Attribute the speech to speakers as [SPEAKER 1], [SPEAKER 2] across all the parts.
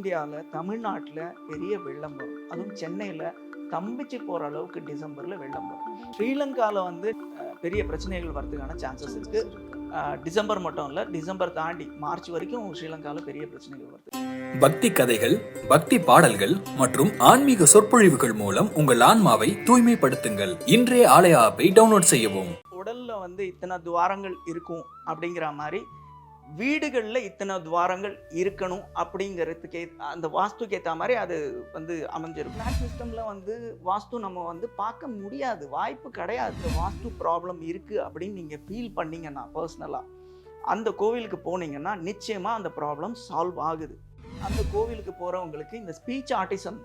[SPEAKER 1] இந்தியாவில் தமிழ்நாட்டில் பெரிய வெள்ளம் வரும். அதுவும் சென்னையில் தம்பிச்சு போகிற அளவுக்கு டிசம்பரில் வெள்ளம் வரும். ஸ்ரீலங்காவில் வந்து பெரிய பிரச்சனைகள் வரதுக்கான சான்சஸ் இருக்குது டிசம்பர் மட்டும் இல்லை டிசம்பர் தாண்டி மார்ச் வரைக்கும் ஸ்ரீலங்காவில் பெரிய பிரச்சனைகள் வருது.
[SPEAKER 2] பக்தி கதைகள் பக்தி பாடல்கள் மற்றும் ஆன்மீக சொற்பொழிவுகள் மூலம் உங்கள் ஆன்மாவை தூய்மைப்படுத்துங்கள். இன்றைய ஆலய ஆப்பை டவுன்லோட் செய்யவும்.
[SPEAKER 1] உடல்ல வந்து இத்தனை துவாரங்கள் இருக்கும் அப்படிங்கிற மாதிரி வீடுகளில் இத்தனை துவாரங்கள் இருக்கணும் அப்படிங்கிறதுக்கு அந்த வாஸ்துக்கு ஏற்ற மாதிரி அது வந்து அமைஞ்சிருக்கும். ஃப்ளாட் சிஸ்டமில் வந்து வாஸ்து நம்ம வந்து பார்க்க முடியாது. வாய்ப்பு கிடையாது. வாஸ்து ப்ராப்ளம் இருக்குது அப்படின்னு நீங்கள் ஃபீல் பண்ணீங்கன்னா பர்சனலாக அந்த கோவிலுக்கு போனீங்கன்னா நிச்சயமாக அந்த ப்ராப்ளம் சால்வ் ஆகுது. அந்த கோவிலுக்கு போகிறவங்களுக்கு இந்த ஸ்பீச் ஆர்டிசம்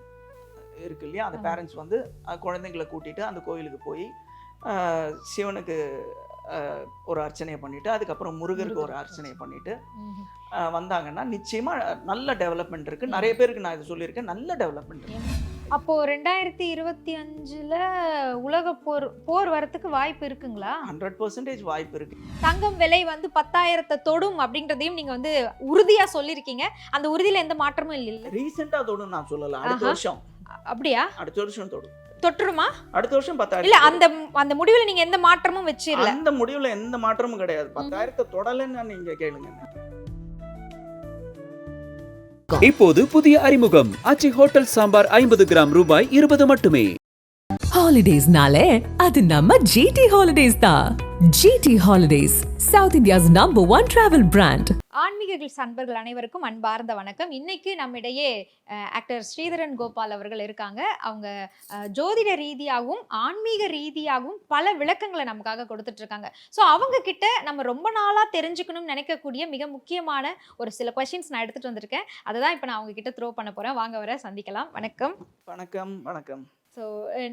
[SPEAKER 1] இருக்கு இல்லையா? அந்த. பேரண்ட்ஸ் வந்து குழந்தைங்களை கூட்டிட்டு அந்த கோவிலுக்கு போய் சிவனுக்கு ஒரு அர்ச்சனையை பண்ணிட்டு அதுக்கப்புறம் முருகருக்கு ஒரு. அர்ச்சனையை. அஹ், வந்தாங்கன்னா நிச்சயமா நல்ல டெவலப்மெண்ட் இருக்கு. நிறைய பேருக்கு நான் இது சொல்லியிருக்கேன். நல்ல டெவலப்மெண்ட் இருக்கு.
[SPEAKER 3] அப்போ ரெண்டாயிரத்தி இருபத்தி அஞ்சுல உலக போர் போர் வரத்துக்கு வாய்ப்பு இருக்குங்களா?
[SPEAKER 1] ஹண்ட்ரட் பர்சன்டேஜ் வாய்ப்பு இருக்கு.
[SPEAKER 3] தங்கம் விலை வந்து பத்தாயிரத்தை தொடும் அப்படின்றதையும் நீங்க வந்து உறுதியா சொல்லிருக்கீங்க அந்த உறுதியில எந்த மாற்றமும் இல்ல
[SPEAKER 1] ரீசெண்டா தொடும் நான் சொல்லல. அடுத்த. வருஷம்.
[SPEAKER 3] அப்படியா?
[SPEAKER 1] அடுத்த வருஷம் தொடும்.
[SPEAKER 3] தொட்டுருமா
[SPEAKER 1] அடுத்த வருஷம்
[SPEAKER 3] இல்ல
[SPEAKER 1] பத்தாயிரம்
[SPEAKER 3] அந்த அந்த முடிவுல நீங்க எந்த மாற்றமும் வச்சிடல
[SPEAKER 1] அந்த முடிவுல எந்த மாற்றமும் கிடையாது. பத்தாயிரத்தை தொடலைன்னு நீங்க கேளுங்க.
[SPEAKER 4] இப்போது புதிய அறிமுகம். ஆச்சி ஹோட்டல் சாம்பார் ஐம்பது கிராம் ரூபாய் இருபது மட்டுமே.
[SPEAKER 5] ஹாலிடேஸ்னாலே அது நம்ம ஜிடி ஹாலிடேஸ் தான் GT holidays south India's number one travel brand
[SPEAKER 3] ஆன்மீக அன்பர்கள் அனைவருக்கும் அன்பார்ந்த வணக்கம். இன்னைக்கு நம்மிடையே ஆக்டர் ஸ்ரீதரன் கோபால் அவர்கள் இருக்காங்க. அவங்க ஜோதிட ரீதியாகவும் ஆன்மீக ரீதியாகவும் பல விளக்கங்களை நமக்காக கொடுத்துட்டு இருக்காங்க ஸோ அவங்க கிட்ட நம்ம ரொம்ப நாளாக தெரிஞ்சுக்கணும்னு நினைக்கக்கூடிய மிக முக்கியமான ஒரு சில கொஷின்ஸ் நான் எடுத்துட்டு வந்திருக்கேன். அதை தான் இப்போ நான் அவங்க கிட்ட த்ரோ பண்ண போறேன். வாங்க வர சந்திக்கலாம். வணக்கம்.
[SPEAKER 1] வணக்கம் வணக்கம்.
[SPEAKER 3] ஸோ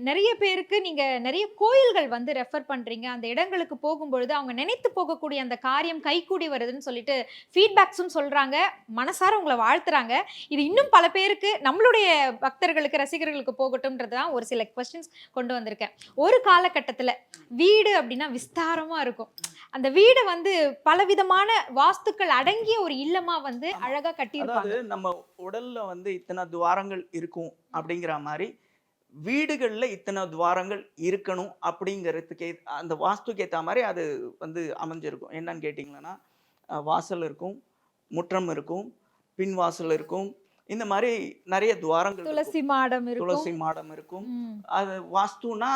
[SPEAKER 3] நிறைய பேருக்கு நீங்கள் நிறைய கோயில்கள் வந்து ரெஃபர் பண்ணுறீங்க அந்த இடங்களுக்கு போகும்பொழுது அவங்க நினைத்து போகக்கூடிய அந்த காரியம் கைகூடி வருதுன்னு சொல்லிட்டு ஃபீட்பேக்ஸும் சொல்கிறாங்க மனசார உங்களை வாழ்த்துறாங்க. இது இன்னும் பல பேருக்கு நம்மளுடைய பக்தர்களுக்கு ரசிகர்களுக்கு போகட்டும்ன்றது தான் ஒரு சில கொஸ்டின்ஸ் கொண்டு வந்திருக்கேன். ஒரு காலகட்டத்தில் வீடு அப்படின்னா விஸ்தாரமாக இருக்கும். அந்த வீடு வந்து பலவிதமான வாஸ்துக்கள் அடங்கிய ஒரு இல்லமா வந்து அழகா கட்டியிருப்பாங்க.
[SPEAKER 1] அதாவது நம்ம உடல்ல வந்து இத்தனை துவாரங்கள் இருக்கும் அப்படிங்கிற மாதிரி வீடுகளில் இத்தனை துவாரங்கள் இருக்கணும் அப்படிங்கிறதுக்கு அந்த வாஸ்துக்கு ஏற்ற மாதிரி அது வந்து அமைஞ்சிருக்கும். என்னன்னு கேட்டிங்கன்னா வாசல் இருக்கும் முற்றம் இருக்கும் பின் வாசல் இருக்கும் இந்த மாதிரி நிறைய துவாரங்கள்.
[SPEAKER 3] துளசி மாடம்
[SPEAKER 1] துளசி மாடம் இருக்கும். அது வாஸ்துனா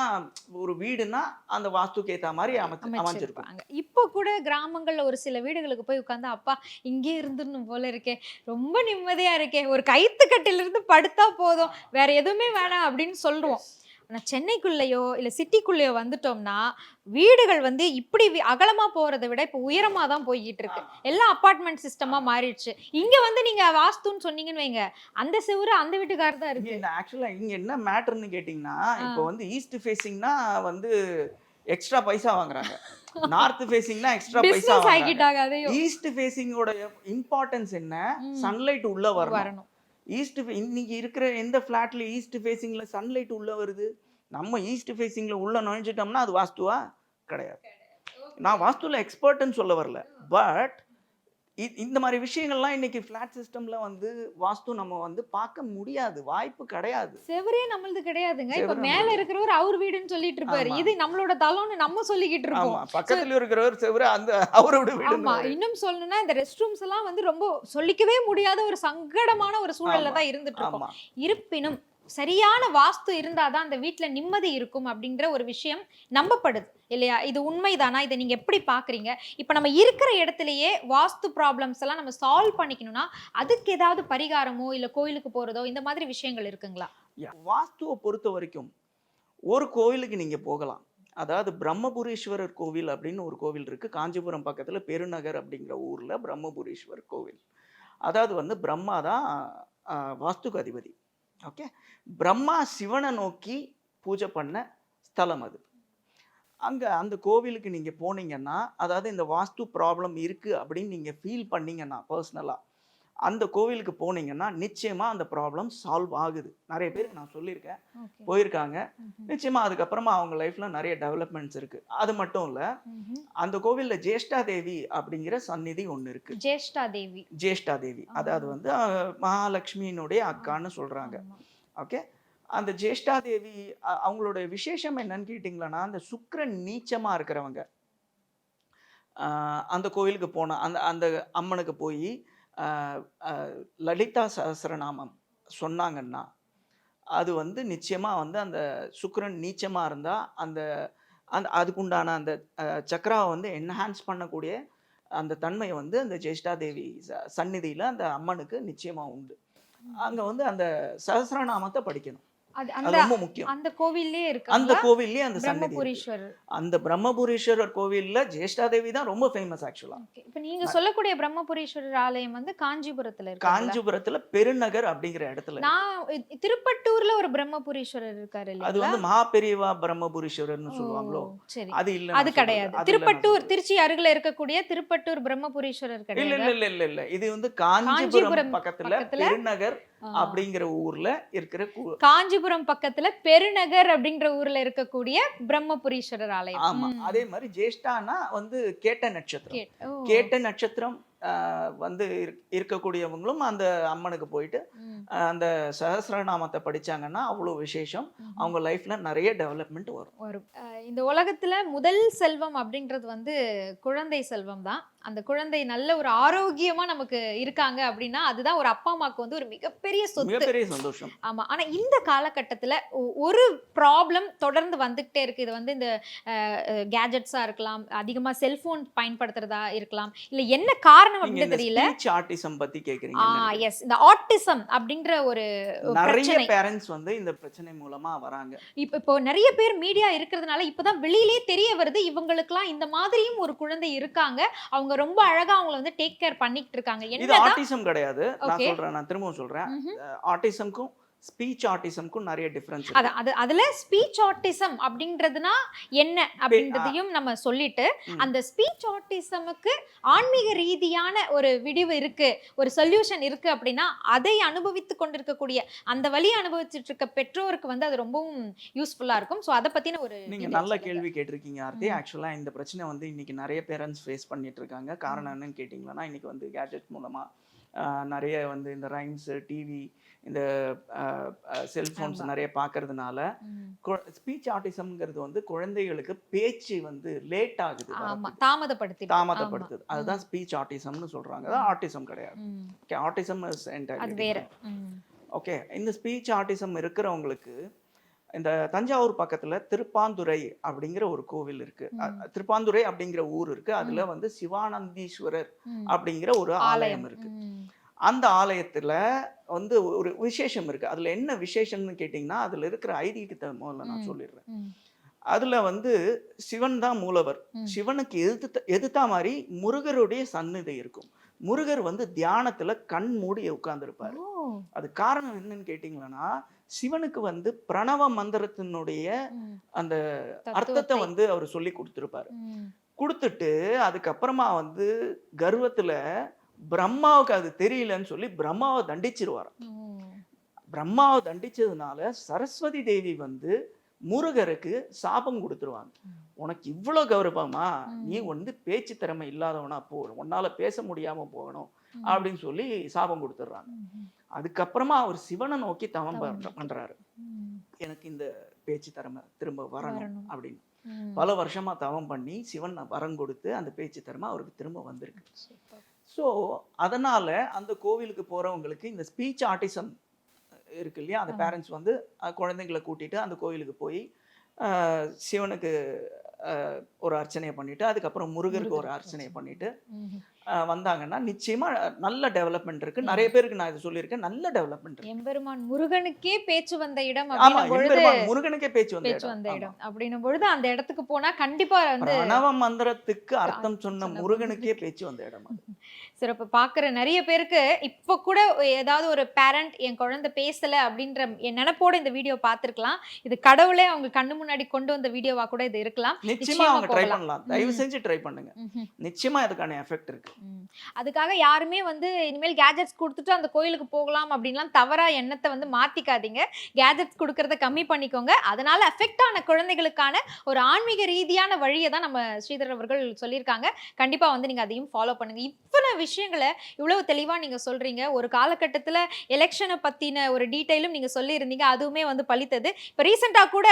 [SPEAKER 1] ஒரு வீடுனா அந்த வாஸ்துக்கு ஏற்ற மாதிரி அமைச்சு அமைஞ்சிருக்கும்.
[SPEAKER 3] அமைச்சிருப்பாங்க இப்போ கூட கிராமங்கள்ல ஒரு சில வீடுகளுக்கு போய் உட்கார்ந்தா அப்பா இங்கே இருந்துடணும் போல இருக்கே. ரொம்ப நிம்மதியா இருக்கே. ஒரு கைத்து கட்டில இருந்து படுத்தா போதும். வேற எதுவுமே வேணாம் அப்படின்னு சொல்றோம். ஆனா சென்னைக்குள்ளேயோ இல்ல சிட்டிக்குள்ளேயோ வந்துட்டோம்னா வீடுகள் வந்து இப்படி வி- அகலமா போறதை விட இப்போ உயரமா தான் போய்கிட்டு இருக்கு. எல்லாம் அபார்ட்மெண்ட் சிஸ்டமா மாறிடுச்சு. இங்க வந்து நீங்க வாஸ்துன்னு சொன்னீங்கன்னு வைங்க. அந்த செவுரு அந்த வீட்டுக்காரர் தான் இருக்கு.
[SPEAKER 1] இங்க ஆக்சுவலா இங்க என்ன மேட்டர்னு கேட்டிங்கன்னா இப்போ வந்து ஈஸ்ட் ஃபேசிங்னா வந்து எக்ஸ்ட்ரா பைசா வாங்குறாங்க. நார்த் ஃபேசிங்னா எக்ஸ்ட்ரா பைசா ஈஸ்ட் ஃபேசிங்கோட இம்பார்ட்டன்ஸ் என்ன. சன்லைட் உள்ள வரணும். ஈஸ்ட் இன்னைக்கு இருக்கிற எந்த ஃப்ளாட்ல ஈஸ்ட் ஃபேசிங்ல சன்லைட் உள்ள வருது? நம்ம ஈஸ்ட் ஃபேசிங்ல உள்ள நுழைஞ்சிட்டோம்னா அது வாஸ்துவா? கிடையாது. நான் வாஸ்துல எக்ஸ்பர்ட்னு சொல்ல வரல. பட் இந்த மாதிரி விஷயங்கள்லாம் இன்னைக்கு ஃப்ளாட் சிஸ்டம்ல வந்து வாஸ்து நம்ம வந்து பார்க்க முடியாது. வாய்ப்பு கிடையாது.
[SPEAKER 3] செவரே நம்மளது கிடையாதுங்க. இப்ப மேல. இருக்கிறவர் அவர் வீடுன்னு சொல்லிட்டு இருப்பாரு.
[SPEAKER 1] ஆமா.
[SPEAKER 3] இது நம்மளோட தளம்னு நம்ம சொல்லிக்கிட்டு
[SPEAKER 1] ஆமா.
[SPEAKER 3] இருக்கோம்
[SPEAKER 1] பக்கத்துல இருக்கிறவர் செவரு அந்த அவரோட
[SPEAKER 3] ஆமா.
[SPEAKER 1] வீடு
[SPEAKER 3] இன்னும் சொல்லணும்னா இந்த ரெஸ்ட் ரூம்ஸ் எல்லாம் வந்து ரொம்ப சொல்லிக்கவே முடியாத ஒரு சங்கடமான ஒரு சூழல்ல
[SPEAKER 1] ஆமா.
[SPEAKER 3] தான் இருந்துட்டு இருக்கோம்.
[SPEAKER 1] ஆமா.
[SPEAKER 3] இருப்பினும் சரியான வாஸ்து இருந்தால் தான் அந்த வீட்டில் நிம்மதி இருக்கும் அப்படின்ற ஒரு விஷயம் நம்பப்படுது இல்லையா? இது உண்மைதானா? இதை நீங்கள் எப்படி பார்க்குறீங்க இப்போ நம்ம இருக்கிற இடத்துலையே வாஸ்து ப்ராப்ளம்ஸ் எல்லாம் நம்ம சால்வ் பண்ணிக்கணும்னா அதுக்கு ஏதாவது பரிகாரமோ இல்லை கோயிலுக்கு போகிறதோ இந்த மாதிரி விஷயங்கள் இருக்குங்களா?
[SPEAKER 1] வாஸ்துவை பொறுத்த வரைக்கும் ஒரு கோயிலுக்கு நீங்கள் போகலாம். அதாவது பிரம்மபுரீஸ்வரர் கோவில் அப்படின்னு ஒரு கோவில் இருக்குது காஞ்சிபுரம் பக்கத்தில் பெருநகர் அப்படிங்கிற ஊரில் பிரம்மபுரீஸ்வரர் கோவில். அதாவது வந்து பிரம்மா தான் வாஸ்துக்கு அதிபதி. ஓகே பிரம்மா சிவனை நோக்கி பூஜை பண்ண ஸ்தலம் அது. அங்கே அந்த கோவிலுக்கு நீங்கள் போனீங்கன்னா அதாவது இந்த வாஸ்து ப்ராப்ளம் இருக்குது அப்படின்னு நீங்கள் ஃபீல் பண்ணீங்கன்னா பர்சனலாக அந்த கோவிலுக்கு போனீங்கன்னா நிச்சயமா அந்த ப்ராப்ளம் சால்வ் ஆகுது. நிறைய பேருக்கு நான் சொல்லியிருக்கேன். போயிருக்காங்க. நிச்சயமா அதுக்கப்புறமா அவங்க லைஃப்ல நிறைய டெவலப்மெண்ட்ஸ் இருக்கு. அது மட்டும் இல்ல. அந்த கோவில்ல ஜேஷ்டா தேவி அப்படிங்கிற சந்நிதி ஒண்ணு இருக்கு.
[SPEAKER 3] ஜேஷ்டா தேவி
[SPEAKER 1] ஜேஷ்டா தேவி அதாவது வந்து மகாலட்சுமியினுடைய அக்கான்னு சொல்றாங்க. ஓகே? அந்த ஜேஷ்டா தேவி அ- அவங்களோட விசேஷம் என்னன்னு கேட்டிங்களன்னா அந்த சுக்கிரன் நீச்சமா இருக்கிறவங்க. அந்த கோயிலுக்கு போன அந்த அந்த அம்மனுக்கு போய் லலிதா சஹஸ்ரநாமம் சொன்னாங்கன்னா அது வந்து நிச்சயமா வந்து அந்த சுக்கிரன் நீச்சமா இருந்தா அந்த அந்த அதுக்குண்டான அந்த சக்கராவை வந்து என்ஹான்ஸ் பண்ணக்கூடிய அந்த தன்மை வந்து அந்த ஜேஷ்டா தேவி ச- சந்நிதியில அந்த அம்மனுக்கு நிச்சயமா உண்டு. அங்க வந்து அந்த சஹஸ்ரநாமத்தை படிக்கணும்.
[SPEAKER 3] அது அந்த
[SPEAKER 1] ரொம்ப முக்கியம்.
[SPEAKER 3] அந்த கோவில்லே
[SPEAKER 1] அந்த
[SPEAKER 3] இருக்கு
[SPEAKER 1] சன்னதி இருக்கு.
[SPEAKER 3] பிரம்மபுரீஸ்வரர்.
[SPEAKER 1] அந்த பிரம்மபுரீஸ்வரர் கோவில்ல ஜேஷ்டாதேவி தான் ரொம்ப ஃபேமஸ் ஆக்சுவலா.
[SPEAKER 3] இப்ப நீங்க சொல்லக்கூடிய பிரம்மபுரீஸ்வரர் ஆலயம் வந்து காஞ்சிபுரத்துல இருக்கு
[SPEAKER 1] காஞ்சிபுரத்துல பெருநகர் அப்படிங்கிற இடத்துல இருக்கு.
[SPEAKER 3] நான் திருப்பட்டூர்ல ஒரு பிரம்மபுரீஸ்வரர் இருக்காரு
[SPEAKER 1] அது வந்து மகாபெரிவா பிரம்மபுரீஸ்வரர்னு சொல்லுவாங்களோ?
[SPEAKER 3] சரி.
[SPEAKER 1] அது இல்ல
[SPEAKER 3] அது கிடையாது. திருப்பட்டூர் திருச்சி அருகில இருக்கக்கூடிய திருப்பட்டூர் பிரம்மபுரீஸ்வரர் கிடையாது.
[SPEAKER 1] இல்ல இல்ல இல்ல இல்ல. இது வந்து காஞ்சிபுரம் பக்கத்துல பெருநகர். அப்படிங்கிற ஊர்ல இருக்கிற
[SPEAKER 3] காஞ்சிபுரம் பக்கத்துல பெருநகர் அப்படின்ற ஊர்ல இருக்கக்கூடிய பிரம்மபுரீஸ்வரர் ஆலயம்.
[SPEAKER 1] ஆமா. அதே மாதிரி ஜேஷ்டானா வந்து கேட்ட நட்சத்திரம். கேட்ட நட்சத்திரம் வந்து இருக்- இருக்கக்கூடியவங்களும் அந்த அம்மனுக்கு போயிட்டு அந்த சஹஸ்ரநாமத்தை படிச்சாங்கன்னா அவ்வளோ விசேஷம். அவங்க லைஃப்ல நிறைய டெவலப்மெண்ட் வரும்.
[SPEAKER 3] வரும். இந்த உலகத்துல முதல் செல்வம் அப்படின்றது வந்து குழந்தை செல்வம் தான். அந்த குழந்தை நல்ல ஒரு ஆரோக்கியமா நமக்கு இருக்காங்க அப்படின்னா அதுதான் ஒரு அப்பா அம்மாக்கு வந்து ஒரு மிகப்பெரிய சொத்து.
[SPEAKER 1] மிகப்பெரிய சந்தோஷம்.
[SPEAKER 3] ஆமா. ஆனா இந்த காலகட்டத்துல ஒரு ப்ராப்ளம் தொடர்ந்து வந்துகிட்டே இருக்கு. இது வந்து இந்த கேஜெட்ஸா இருக்கலாம் அதிகமா செல்போன் பயன்படுத்துறதா இருக்கலாம். இல்ல என்ன காரணம் அப்படின்னு தெரியல.
[SPEAKER 1] ஸ்பீச் ஆர்டிசம் பத்தி
[SPEAKER 3] ஆ
[SPEAKER 1] கேக்குறீங்க
[SPEAKER 3] எஸ் இந்த ஆட்டிசம் அப்படின்ற ஒரு
[SPEAKER 1] நிறைய பேரண்ட்ஸ் வந்து இந்த பிரச்சனை மூலமா வராங்க.
[SPEAKER 3] இப்ப இப்போ நிறைய பேர் மீடியா இருக்கிறதுனால இப்பதான் வெளியிலே தெரிய வருது இவங்களுக்குலாம் இந்த மாதிரியும் ஒரு குழந்தை இருக்காங்க. அவங்க ரொம்ப அழகா அவங்கள வந்து டேக் கேர் பண்ணிட்டு இருக்காங்க
[SPEAKER 1] இது ஆட்டிசம் கிடையாது நான். சொல்றேன் நான் திரும்பவும் சொல்றேன்
[SPEAKER 3] ம்ஹும்.
[SPEAKER 1] ஆட்டிசம்க்கும் ஸ்பீச் ஆட்டிசம்க்கும் நிறைய டிஃபரன்ஸ்
[SPEAKER 3] அது அது அதுல ஸ்பீச் ஆட்டிசம் அப்படின்றதுனா என்ன அப்படின்றதையும் நம்ம சொல்லிட்டு. அந்த ஸ்பீச் ஆட்டிசமுக்கு ஆன்மீக ரீதியான ஒரு விடிவு இருக்கு ஒரு சொல்யூஷன் இருக்கு அப்படின்னா அதை அனுபவித்து கொண்டிருக்கக்கூடிய அந்த வழியை அனுபவிச்சுட்டு இருக்க பெற்றோருக்கு வந்து அது ரொம்பவும் யூஸ்ஃபுல்லா இருக்கும் ஸோ அதை பத்தின ஒரு
[SPEAKER 1] நீங்க
[SPEAKER 3] details
[SPEAKER 1] நல்ல. கேள்வி கேட்டிருக்கீங்க ஆர்த்தி
[SPEAKER 3] ம்.
[SPEAKER 1] ஆக்சுவலா இந்த பிரச்சனை வந்து இன்னைக்கு நிறைய பேரண்ட்ஸ் ஃபேஸ் பண்ணிட்டு இருக்காங்க காரணம் என்னன்னு கேட்டிங்கன்னா இன்னைக்கு வந்து கேஜெட் மூலமா ஆஹ், நிறைய வந்து இந்த ரைம்ஸ் டிவி இந்த செல்போன்ஸ்
[SPEAKER 3] ஆமா.
[SPEAKER 1] நிறைய பார்க்கறதுனால. ஸ்பீச் ஆட்டிசம்ங்கிறது வந்து குழந்தைகளுக்கு பேச்சு வந்து லேட் ஆகுது.
[SPEAKER 3] தாமதப்படுத்தி
[SPEAKER 1] தாமதப்படுத்துது. அதுதான் ஸ்பீச் ஆட்டிசம்னு சொல்றாங்க. அதான் ஆட்டிசம் கிடையாது. Okay autism is. ஓகே இந்த ஸ்பீச் ஆட்டிசம் இருக்கிறவங்களுக்கு இந்த தஞ்சாவூர் பக்கத்துல திருப்பாந்துறை அப்படிங்கிற ஒரு கோவில் இருக்கு. திருப்பாந்துறை அப்படிங்கிற ஊர் இருக்கு அதுல வந்து சிவானந்தீஸ்வரர். அப்படிங்கிற ஒரு ஆலயம் இருக்கு. அந்த ஆலயத்துல வந்து ஒரு விசேஷம் இருக்கு அதுல என்ன விசேஷம்னு கேட்டிங்கன்னா அதுல இருக்கிற ஐதீகத்தை முதல்ல நான். சொல்லிடுறேன். அதுல வந்து சிவன் தான் மூலவர். சிவனுக்கு எதிர்த்த எதிர்த்தா மாதிரி முருகருடைய சந்நிதி இருக்கும் முருகர் வந்து தியானத்துல கண் மூடி உட்கார்ந்துருப்பாரு. அது காரணம் என்னன்னு கேட்டிங்களன்னா சிவனுக்கு வந்து பிரணவ மந்திரத்தினுடைய. அந்த அர்த்தத்தை. வந்து அவர் சொல்லி கொடுத்துருப்பாரு. கொடுத்துட்டு அதுக்கப்புறமா வந்து கர்வத்துல பிரம்மாவுக்கு அது தெரியலன்னு சொல்லி பிரம்மாவை தண்டிச்சிருவார்
[SPEAKER 3] ஓ.
[SPEAKER 1] பிரம்மாவை தண்டிச்சதுனால சரஸ்வதி தேவி வந்து முருகருக்கு சாபம் கொடுத்துருவாங்க. உனக்கு இவ்வளோ கௌரவமா. நீ வந்து பேச்சு திறமை இல்லாதவனா போ உன்னால பேச முடியாம போகணும். அப்படின்னு சொல்லி சாபம் கொடுத்துட்றாங்க. அதுக்கப்புறமா அவர் சிவனை நோக்கி தவம்
[SPEAKER 3] தவம்
[SPEAKER 1] பண்ற- பண்றாரு. எனக்கு இந்த பேச்சு திறமை திரும்ப வரணும். அப்படின்னு. பல வருஷமா தவம் பண்ணி சிவன் வரம் கொடுத்து அந்த பேச்சு திறமை அவருக்கு திரும்ப வந்திருக்கு. ஸோ அதனால அந்த கோவிலுக்கு போறவங்களுக்கு இந்த ஸ்பீச் ஆர்டிசம் இருக்கு இல்லையா? அந்த. பேரண்ட்ஸ் வந்து குழந்தைங்களை கூட்டிட்டு அந்த கோவிலுக்கு போய் சிவனுக்கு ஒரு அர்ச்சனையை பண்ணிட்டு அதுக்கப்புறம் முருகருக்கு ஒரு அர்ச்சனையை பண்ணிட்டு வந்தாங்கன்னா நிச்சயமா நல்ல டெவலப்மெண்ட் இருக்கு. நிறைய பேருக்கு நான் இது சொல்லியிருக்கேன். நல்ல டெவலப்மெண்ட் இருக்கு.
[SPEAKER 3] எம்பெருமான் முருகனுக்கே பேச்சு வந்த இடம்
[SPEAKER 1] ஆமா
[SPEAKER 3] அப்படின்னும் பொழுது
[SPEAKER 1] எம்பெருமான் முருகனுக்கே பேச்சு வந்த இடம்.
[SPEAKER 3] அப்படின்னும் பொழுது அந்த இடத்துக்கு போனா கண்டிப்பா வந்து
[SPEAKER 1] பிரணவ மந்திரத்துக்கு அர்த்தம் சொன்ன
[SPEAKER 3] சொன்ன
[SPEAKER 1] முருகனுக்கே. பேச்சு வந்த இடம் அது.
[SPEAKER 3] சரி இப்போ பார்க்குற நிறைய பேருக்கு இப்போ கூட ஏதாவது ஒரு பேரண்ட் என் குழந்தை பேசலை அப்படின்ற என் நினப்போட இந்த வீடியோ பார்த்துருக்கலாம். இது கடவுளே அவங்க கண்ணு முன்னாடி கொண்டு வந்த வீடியோவா கூட இது இருக்கலாம்.
[SPEAKER 1] நிச்சயமா
[SPEAKER 3] நிச்சயமா
[SPEAKER 1] அவங்க ட்ரை. பண்ணலாம். தயவு. செஞ்சு ட்ரை பண்ணுங்க.
[SPEAKER 3] ம்ஹும்.
[SPEAKER 1] நிச்சயமா இதுக்கான எஃபெக்ட் இருக்கு.
[SPEAKER 3] அதுக்காக யாருமே வந்து இனிமேல் கேஜெட்ஸ் கொடுத்துட்டு அந்த கோயிலுக்கு போகலாம் அப்படின்லாம் தவறா எண்ணத்தை வந்து மாத்திக்காதீங்க. கேஜெட்ஸ் கொடுக்கறத கம்மி பண்ணிக்கோங்க. அதனால அஃபெக்ட் ஆன குழந்தைகளுக்கான ஒரு ஆன்மீக ரீதியான வழியை தான் நம்ம ஸ்ரீதர் அவர்கள் சொல்லியிருக்காங்க. கண்டிப்பா வந்து நீங்க அதையும் ஃபாலோ பண்ணுங்க. இவ்வளவு விஷயங்களை இவ்வளவு தெளிவா நீங்க சொல்றீங்க. ஒரு காலகட்டத்துல எலெக்ஷனை பத்தின ஒரு டீட்டெயிலும் நீங்க சொல்லியிருந்தீங்க. அதுவுமே வந்து பலித்தது. இப்போ ரீசெண்டா கூட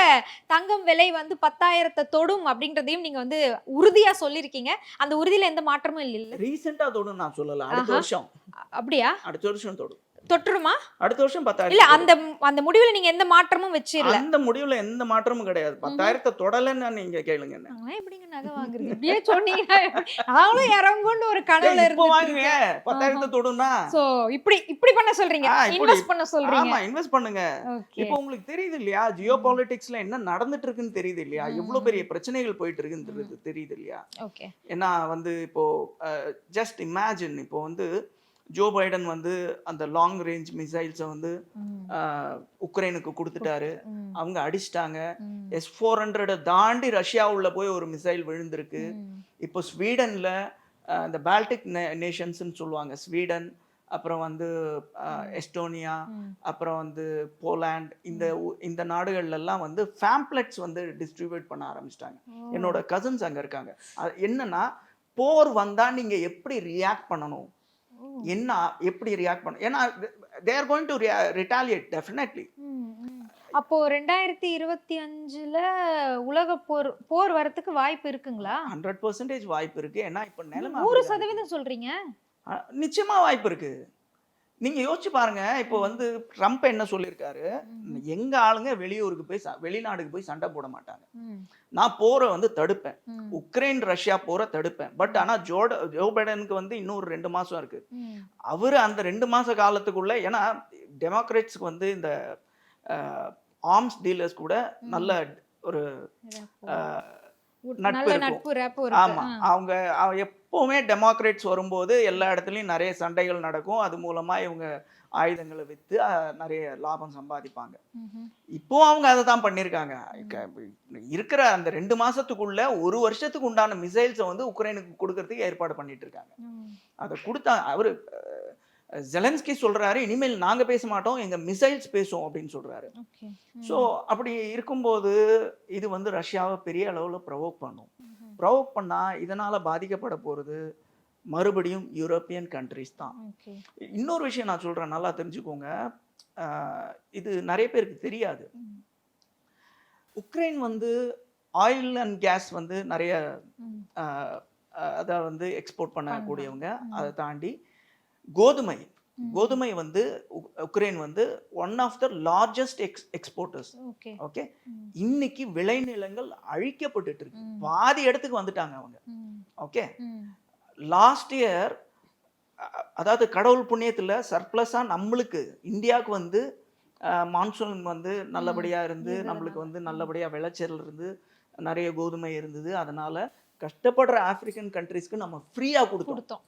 [SPEAKER 3] தங்கம் விலை வந்து பத்தாயிரத்தை தொடும் அப்படின்றதையும் நீங்க வந்து உறுதியா சொல்லியிருக்கீங்க. அந்த உறுதியில எந்த மாற்றமும் இல்ல
[SPEAKER 1] ரீசெண்டா தொடும் நான் சொல்லல. அடுத்த. வருஷம்.
[SPEAKER 3] அப்படியா?
[SPEAKER 1] அடுத்த வருஷம் தொடும்.
[SPEAKER 3] தொற்றுமா
[SPEAKER 1] அடுத்த வருஷம்
[SPEAKER 3] இல்ல
[SPEAKER 1] பத்தாயிரம்
[SPEAKER 3] அந்த அந்த முடிவுல நீங்க எந்த மாற்றமும் வச்சிரல
[SPEAKER 1] அந்த முடிவுல எந்த மாற்றமும் கிடையாது. பத்தாயிரத்தை தொடலன்னு நீங்க கேளுங்க என்ன.
[SPEAKER 3] எப்படிங்க நகை வாங்குறது? இப்படியே சொன்னீங்க. நாங்களும் இறங்கும்னு ஒரு கனவுல இருந்து
[SPEAKER 1] வாங்குங்க. பத்தாயிரத்தை தொடும்னா
[SPEAKER 3] சோ இப்படி இப்படி பண்ண சொல்றீங்க. இன்வெஸ்ட் பண்ண சொல்றீங்க.
[SPEAKER 1] ஆமா இன்வெஸ்ட் பண்ணுங்க. இப்போ உங்களுக்கு தெரியுது இல்லையா? ஜியோ பாலிடிக்ஸ்ல என்ன நடந்துட்டு இருக்குன்னு தெரியுது இல்லையா? எவ்வளவு பெரிய பிரச்சனைகள் போயிட்டு இருக்குன்றது தெரியுது இல்லையா?
[SPEAKER 3] ஓகே
[SPEAKER 1] ஏன்னா வந்து இப்போ ஜஸ்ட் இமேஜின் இப்போ வந்து ஜோ பைடன் வந்து அந்த லாங் ரேஞ்ச் மிசைல்ஸை வந்து உக்ரைனுக்கு கொடுத்துட்டாரு. அவங்க அடிச்சிட்டாங்க. எஸ் ஃபோர் ஹண்ட்ரடை தாண்டி ரஷ்யா உள்ள போய் ஒரு மிசைல் விழுந்திருக்கு. இப்போ ஸ்வீடன்ல இந்த பால்டிக் நேஷன்ஸ்னு சொல்லுவாங்க. ஸ்வீடன் அப்புறம் வந்து எஸ்டோனியா அப்புறம் வந்து போலாண்ட் இந்த இந்த நாடுகள்ல எல்லாம் வந்து ஃபேம்ப்ளெட்ஸ் வந்து டிஸ்ட்ரிபியூட் பண்ண ஆரம்பிச்சிட்டாங்க. என்னோட கசின்ஸ் அங்க இருக்காங்க. அது என்னன்னா போர் வந்தா நீங்க எப்படி ரியாக்ட் பண்ணணும்? என்ன எப்படி ரியாக்ட் பண்ணணும் ஏன்னா they are going to retaliate definitely
[SPEAKER 3] அப்போ ரெண்டாயிரத்தி இருபத்தி அஞ்சுல உலக போர் போர் வரதுக்கு வாய்ப்பு இருக்குங்களா?
[SPEAKER 1] ஹண்ட்ரட் பர்சன்டேஜ் வாய்ப்பு இருக்கு. ஏன்னா இப்போ நிலைமை
[SPEAKER 3] நூறு. சதவீதம் சொல்றீங்க?
[SPEAKER 1] நிச்சயமா வாய்ப்பு இருக்கு. நீங்க யோசிச்சு பாருங்க இப்போ வந்து ட்ரம்ப் என்ன சொல்லியிருக்காரு? எங்க ஆளுங்க வெளியூருக்கு போய் வெளிநாடுக்கு போய் சண்டை போட மாட்டாங்க. நான் போரை வந்து தடுப்பேன். உக்ரைன் ரஷ்யா போரை தடுப்பேன். பட் ஆனா ஜோட ஜோ பைடனுக்கு வந்து இன்னொரு ரெண்டு மாசம் இருக்கு. அவர் அந்த ரெண்டு மாச காலத்துக்குள்ள ஏன்னா டெமோக்ரேட்ஸ்க்கு வந்து இந்த ஆர்ம்ஸ் டீலர்ஸ் கூட நல்ல ஒரு நட்பு ஆமா. அவங்க அவ- எப்பவுமே டெமோக்ரேட்ஸ் வரும்போது எல்லா இடத்துலயும் நிறைய சண்டைகள் நடக்கும். அது மூலமா இவங்க ஆயுதங்களை அஹ், நிறைய லாபம் சம்பாதிப்பாங்க. இப்போ அவங்க அதை தான் பண்ணியிருக்காங்க இருக்கிற அந்த ரெண்டு மாசத்துக்குள்ள ஒரு வருஷத்துக்கு உண்டான மிசைல்ஸை வந்து உக்ரைனுக்கு கொடுக்கறதுக்கு ஏற்பாடு பண்ணிட்டு இருக்காங்க. அதை கொடுத்தா அவரு ஜெலன்ஸ்கி சொல்றாரு இனிமேல் நாங்க பேச மாட்டோம் எங்க மிசைல்ஸ் பேசும் அப்படின்னு சொல்றாரு. ஸோ அப்படி இருக்கும்போது இது வந்து ரஷ்யாவை பெரிய அளவுல ப்ரொவோக் பண்ணும். ப்ரொவோக் பண்ணா இதனால பாதிக்கப்பட போறது மறுபடியும் யூரோப்பியன் கண்ட்ரிஸ் தான். இன்னொரு விஷயம் நான் சொல்றேன் நல்லா தெரிஞ்சுக்கோங்க. இது நிறைய பேருக்கு தெரியாது. உக்ரைன் வந்து ஆயில் அண்ட் கேஸ் வந்து நிறைய அதை வந்து எக்ஸ்போர்ட் பண்ணக்கூடியவங்க. அதை தாண்டி கோதுமை. கோதுமை வந்து உக்- உக்ரைன் வந்து one of the largest ex exporters
[SPEAKER 3] okay.
[SPEAKER 1] இன்னைக்கு விளைநிலங்கள் அழிக்கப்பட்டுட்டு இருக்கு. பாதி இடத்துக்கு வந்துட்டாங்க அவங்க. ஓகே? லாஸ்ட் இயர் அதாவது கடவுள் புண்ணியத்துல சர்ப்ளஸா நம்மளுக்கு இந்தியாவுக்கு வந்து மான்சூன் வந்து நல்லபடியா இருந்து. நம்மளுக்கு வந்து நல்லபடியா விளைச்சல் இருந்து நிறைய கோதுமை இருந்தது. அதனால கஷ்டப்படுற ஆப்பிரிக்கன் கண்ட்ரீஸ்க்கு நம்ம ஃப்ரீயா கொடுத்தோம்.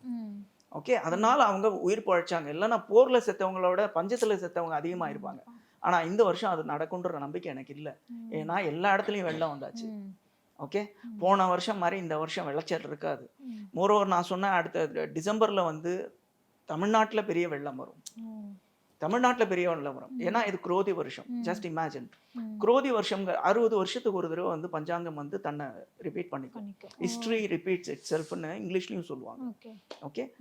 [SPEAKER 1] ஓகே அதனால அவங்க உயிர் பழைச்சாங்க. இல்லைன்னா போர்ல செத்தவங்களோட பஞ்சத்துல செத்தவங்க அதிகமா இருப்பாங்க ஆனா இந்த வருஷம் அது நடக்குன்ற நம்பிக்கை எனக்கு இல்லை. ஏன்னா எல்லா இடத்துலயும் வெள்ளம் வந்தாச்சு. ஓகே போன வருஷம் மாதிரி இந்த வருஷம் விளைச்சல் இருக்காது. மோரோவர் நான் சொன்ன அடுத்த டிசம்பர்ல வந்து தமிழ்நாட்டுல பெரிய வெள்ளம் வரும். தமிழ்நாட்டுல பெரிய வெள்ளம் வரும் ஏன்னா இது குரோதி வருஷம். Just imagine. குரோதி வருஷம் அறுபது வருஷத்துக்கு ஒரு தடவை வந்து பஞ்சாங்கம் வந்து தன்னை ரிப்பீட் பண்ணிக்கும்.
[SPEAKER 3] பண்ணிக்கோ.
[SPEAKER 1] ஹிஸ்டரி ரிப்பீட்ஸ் இட் செல்ஃப்னு இங்கிலீஷ்லயும் சொல்லுவாங்க.
[SPEAKER 3] ஓகே.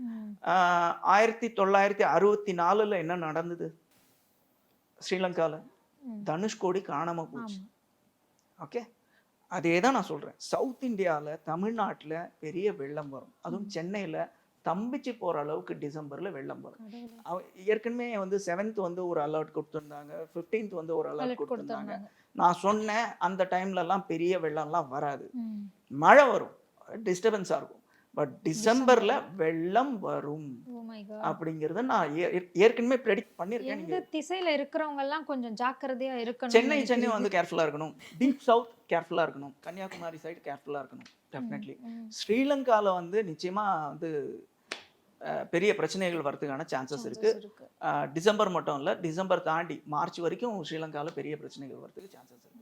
[SPEAKER 1] ஆயிரத்தி தொள்ளாயிரத்தி அறுபத்தி நாலுல என்ன நடந்தது? ஸ்ரீலங்கால.
[SPEAKER 3] ம்.
[SPEAKER 1] தனுஷ்கோடி காணாம போச்சு. ஓகே அதே தான் நான் சொல்றேன். சவுத் இந்தியால தமிழ்நாட்டுல பெரிய வெள்ளம் வரும். அதுவும் சென்னையில தம்பிச்சு போற அளவுக்கு டிசம்பர்ல வெள்ளம் வரும். ஏற்கனவே வந்து செவன்த் வந்து ஒரு அலர்ட் கொடுத்துருந்தாங்க 15th வந்து ஒரு அலர்ட் கொடுத்துருந்தாங்க. நான் சொன்னேன் அந்த டைம்ல எல்லாம் பெரிய வெள்ளம்லாம் வராது. மழை வரும் டிஸ்டர்பன்ஸா இருக்கும். பட் டிசம்பர்ல வெள்ளம் வரும்.
[SPEAKER 3] Oh.
[SPEAKER 1] அப்படிங்கறத நான் ஏற்கனவே ப்ரெடிக்ட் பண்ணிருக்கேன். நீங்க
[SPEAKER 3] திசையில இருக்கிறவங்க எல்லாம் கொஞ்சம் ஜாக்கிரதையா இருக்கணும்.
[SPEAKER 1] சென்னை சென்னை வந்து கேர்ஃபுல்லா இருக்கணும். டீப் சவுத் கேர்ஃபுல்லா இருக்கணும். கன்னியாகுமரி சைடு கேர்ஃபுல்லா இருக்கணும் டெஃபினெட்லி ஸ்ரீலங்கால வந்து நிச்சயமா வந்து பெரிய பிரச்சனைகள் வரதுக்கான சான்சஸ் இருக்கு. டிசம்பர் மட்டும் இல்லை டிசம்பர் தாண்டி மார்ச் வரைக்கும் ஸ்ரீலங்காவில் பெரிய பிரச்சனைகள் வரதுக்கு சான்சஸ் இருக்கு.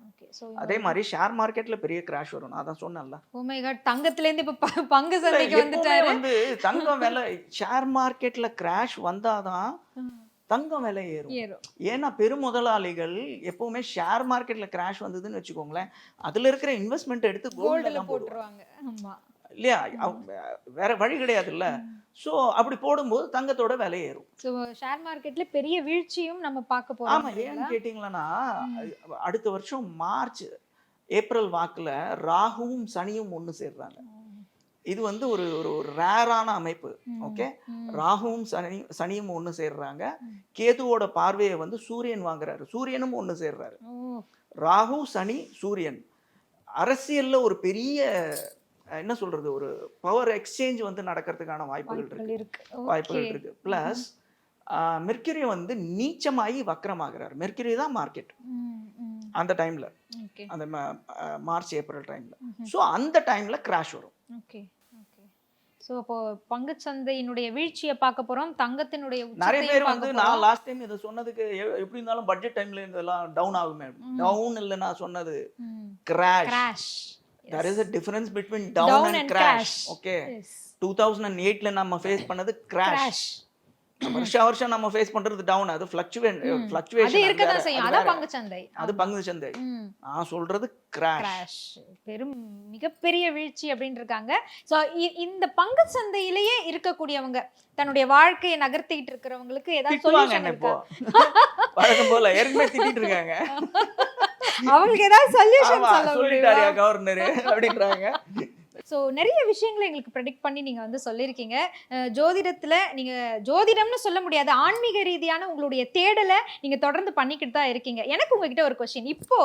[SPEAKER 1] அதே மாதிரி ஷேர் மார்க்கெட்ல பெரிய கிராஷ் வரும். நான் அதான் சொன்னேன்ல.
[SPEAKER 3] ஓமை காட் தங்கத்துல இருந்து இப்ப பங்கு சந்தைக்கு வந்துட்டாரு.
[SPEAKER 1] வந்து தங்கம் விலை ஷேர் மார்க்கெட்ல கிராஷ் வந்தாதான் தங்கம் விலை ஏறும். ஏன்னா பெருமுதலாளிகள் எப்பவுமே ஷேர் மார்க்கெட்ல கிராஷ் வந்ததுன்னு வச்சுக்கோங்களேன் அதுல இருக்கிற இன்வெஸ்ட்மெண்ட் எடுத்து கோல்டுல போட்டுருவாங்க. இல்லையா? வேற வழி கிடையாதுல்ல. ஸோ அப்படி போடும்போது தங்கத்தோட விலை ஏறும்
[SPEAKER 3] ஸோ ஷேர் மார்க்கெட்ல பெரிய வீழ்ச்சியும் நம்ம பார்க்க போறோம்
[SPEAKER 1] ஆமா ஏன்னு கேட்டிங்களன்னா அடுத்த வருஷம் மார்ச் ஏப்ரல் வாக்குல ராகுவும் சனியும் ஒன்று சேர்றாங்க. இது வந்து ஒரு ஒரு ரேரான அமைப்பு ஓகே? ராகுவும் சனி சனியும் ஒன்று சேர்றாங்க. கேதுவோட பார்வையை வந்து சூரியன் வாங்குறாரு. சூரியனும் ஒன்று சேர்றாரு. ராகு சனி சூரியன். அரசியல்ல ஒரு பெரிய என்ன சொல்றது ஒரு பவர் எக்ஸ்சேஞ்ச் வந்து நடக்கிறதுக்கான வாய்ப்புகள் இருக்கு.
[SPEAKER 3] வாய்ப்புகள் இருக்கு.
[SPEAKER 1] பிளஸ் மெர்க்குரி வந்து நீச்சமாகி வக்கரமாகிறார். மெர்க்குரி தான் மார்க்கெட். அந்த டைம்ல அந்த மார்ச் ஏப்ரல் டைம்ல. ஸோ அந்த டைம்ல கிராஷ் வரும்.
[SPEAKER 3] ஓகே ஸோ அப்போ பங்குச்சந்தையினுடைய வீழ்ச்சியை பார்க்க போறோம். தங்கத்தினுடைய
[SPEAKER 1] நிறைய பேர் வந்து. நான் லாஸ்ட் டைம் இதை சொன்னதுக்கு எப்படி இருந்தாலும் பட்ஜெட் டைம்ல இதெல்லாம் டவுன் ஆகுமே. டவுன் இல்லை நான் சொன்னது. Crash
[SPEAKER 3] crash
[SPEAKER 1] there is a difference between
[SPEAKER 3] Down
[SPEAKER 1] down
[SPEAKER 3] and
[SPEAKER 1] and crash.
[SPEAKER 3] crash.
[SPEAKER 1] okay.
[SPEAKER 3] Yes.
[SPEAKER 1] Two thousand and எயிட்ல நம்ம ஃபேஸ் பண்ணது கிராஷ்
[SPEAKER 3] crash.
[SPEAKER 1] வருஷ வருஷம் நம்ம ஃபேஸ் பண்றது டவுன் அது ஃபிளக்சுவேட் ஃபிளக்சுவேஷன்
[SPEAKER 3] இருக்க தான் செய்யும். அதான் பங்குச்சந்தை.
[SPEAKER 1] அது பங்கு சந்தை நான் சொல்றது கிராஷ்
[SPEAKER 3] கிராஷ் பெரும் மிகப்பெரிய வீழ்ச்சி அப்படின்னு இருக்காங்க. ஸோ இந்த பங்கு சந்தையிலேயே இருக்கக்கூடியவங்க தன்னுடைய வாழ்க்கையை நகர்த்திட்டு இருக்கிறவங்களுக்கு ஏதாவது
[SPEAKER 1] என்ன இப்போ வழக்கம் போல ஏற்கனவே திட்டிட்டு இருக்காங்க.
[SPEAKER 3] அவங்களுக்கு ஏதாவது சொல்யூஷன்
[SPEAKER 1] சொல்லிட்டாரியா கவர்னர் அப்படின்றாங்க.
[SPEAKER 3] ஸோ நிறைய விஷயங்களை எங்களுக்கு ப்ரெடிக்ட் பண்ணி நீங்கள் வந்து சொல்லியிருக்கீங்க. ஜோதிடத்தில் நீங்கள் ஜோதிடம்னு சொல்ல முடியாது ஆன்மீக ரீதியான உங்களுடைய தேடலை நீங்கள் தொடர்ந்து பண்ணிக்கிட்டு தான் இருக்கீங்க. எனக்கு உங்ககிட்ட ஒரு கொஸ்டின் இப்போ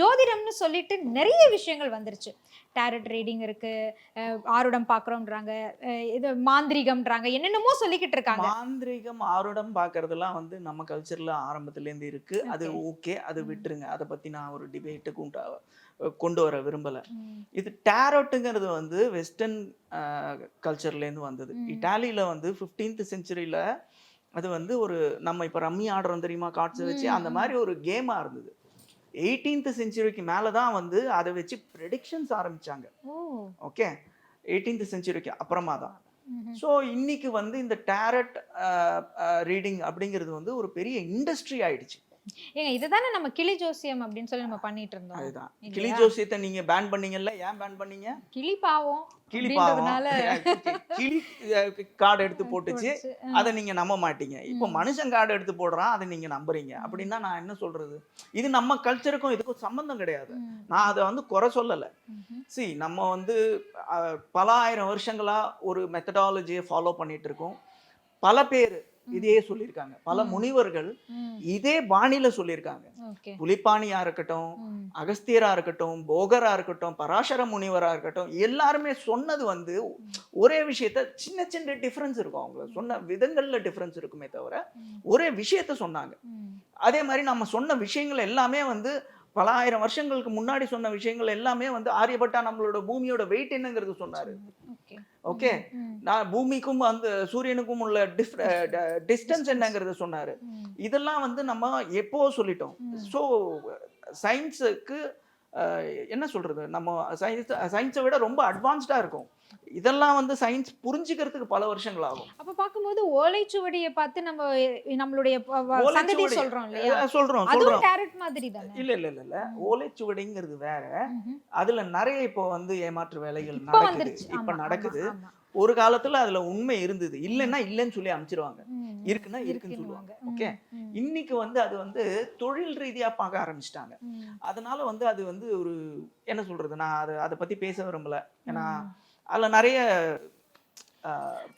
[SPEAKER 3] ஜோதிடம்னு சொல்லிட்டு நிறைய விஷயங்கள் வந்துருச்சு. டேரட் ரீடிங் இருக்கு. அஹ் ஆருடம் பார்க்குறோன்றாங்க இது மாந்திரிகம்ன்றாங்க. என்னென்னமோ சொல்லிக்கிட்டு இருக்காங்க.
[SPEAKER 1] மாந்திரிகம் ஆருடம் பாக்குறதெல்லாம் வந்து நம்ம கல்ச்சர்ல ஆரம்பத்துல இருந்து இருக்கு. அது ஓகே அது விட்டுருங்க. அதை பத்தி நான் ஒரு டிபேட்டுக்கு உண்டா கொண்டு வர விரும்பல. இது டேரோட்டுங்கிறது வந்து வெஸ்டர்ன் கல்ச்சர்லேருந்து வந்தது. இட்டாலியில் வந்து ஃபிஃப்டீன்த் செஞ்சுரியில் அது வந்து ஒரு நம்ம இப்போ ரம்மி ஆடுறோம் தெரியுமா? கார்ட்ஸை வச்சு அந்த. மாதிரி ஒரு கேமாக இருந்தது. எயிட்டீன்த் செஞ்சுரிக்கு மேலே தான் வந்து அதை வச்சு ப்ரெடிக்ஷன்ஸ் ஆரம்பிச்சாங்க.
[SPEAKER 3] ஓ.
[SPEAKER 1] ஓகே எயிட்டீன்த் செஞ்சுரிக்கு அப்புறமா தான். ஸோ இன்னைக்கு வந்து இந்த டேரட் ரீடிங் அப்படிங்கிறது வந்து ஒரு பெரிய இண்டஸ்ட்ரி ஆயிடுச்சு.
[SPEAKER 3] ஏங்க இதுதானே நம்ம கிளி ஜோசியம் அப்படின்னு சொல்லி நம்ம பண்ணிட்டு இருந்தோம்.
[SPEAKER 1] அதுதான்? கிளி ஜோசியத்தை நீங்க பேன் பண்ணீங்கல்ல ஏன் பேன் பண்ணீங்க?
[SPEAKER 3] கிளி பாவம்
[SPEAKER 1] கிளி பாவம்.
[SPEAKER 3] அப்படின்றதுனால
[SPEAKER 1] கிளி கார்டு எடுத்து போட்டுச்சு. அதை நீங்க நம்ப மாட்டீங்க. இப்போ. மனுஷன் கார்டு எடுத்து போடுறான் அதை நீங்க நம்புறீங்க. அப்படின்னா நான் என்ன சொல்றது? இது நம்ம கல்ச்சருக்கும் இதுக்கும் சம்பந்தம் கிடையாது. நான் அதை வந்து குறை சொல்லலை. சி நம்ம வந்து பல ஆயிரம் வருஷங்களா ஒரு மெத்தடாலஜியை ஃபாலோ பண்ணிட்டு இருக்கோம். பல பேர் இதையே சொல்லியிருக்காங்க. பல. முனிவர்கள் இதே பாணியில சொல்லியிருக்காங்க. புலிப்பாணியா இருக்கட்டும் அகஸ்தியரா இருக்கட்டும் போகரா இருக்கட்டும் பராசர முனிவரா இருக்கட்டும் எல்லாருமே சொன்னது வந்து ஒரே விஷயத்த சின்ன சின்ன டிஃபரன்ஸ் இருக்கும். அவங்க சொன்ன விதங்கள்ல டிஃபரன்ஸ் இருக்குமே தவிர ஒரே விஷயத்த சொன்னாங்க. அதே மாதிரி நம்ம சொன்ன விஷயங்கள் எல்லாமே வந்து பல ஆயிரம் வருஷங்களுக்கு முன்னாடி சொன்ன விஷயங்கள் எல்லாமே வந்து ஆரியப்பட்டா நம்மளோட பூமியோட வெயிட் என்னங்கிறது சொன்னாரு.
[SPEAKER 3] ஓகே?
[SPEAKER 1] நான் பூமிக்கும் அந்த சூரியனுக்கும் உள்ள டிஸ்டன்ஸ் என்னங்கிறது சொன்னாரு. இதெல்லாம் வந்து நம்ம எப்போ சொல்லிட்டோம். ஸோ சயின்ஸுக்கு என்ன சொல்றது? நம்ம சயின்ஸ் சயின்ஸை விட ரொம்ப அட்வான்ஸ்டா இருக்கும். இதெல்லாம் வந்து சயின்ஸ் புரிஞ்சுக்கிறதுக்கு பல வருஷங்கள் ஆகும்
[SPEAKER 3] அப்ப பாக்கும்போது ஓலைச்சுவடியை பார்த்து நம்ம நம்மளுடைய சந்ததி. சொல்றோம் இல்லையா?
[SPEAKER 1] சொல்றோம்
[SPEAKER 3] மாதிரி தானே
[SPEAKER 1] இல்ல இல்ல இல்ல இல்ல. ஓலைச்சுவடிங்கிறது வேற. அதுல நிறைய இப்போ வந்து ஏமாற்று வேலைகள் நடக்குது. இப்ப நடக்குது. ஒரு காலத்துல அதுல உண்மை இருந்தது. இல்லைன்னா இல்லைன்னு சொல்லி அனுப்பிச்சிருவாங்க
[SPEAKER 3] ம்,
[SPEAKER 1] இருக்குன்னா இருக்குன்னு சொல்லுவாங்க. ஓகே? இன்னைக்கு வந்து அது வந்து தொழில் ரீதியா பார்க்க ஆரம்பிச்சிட்டாங்க. அதனால வந்து அது வந்து ஒரு என்ன சொல்றது? நான் அதை அதை பத்தி பேச விரும்பல. ஏன்னா. அதுல நிறைய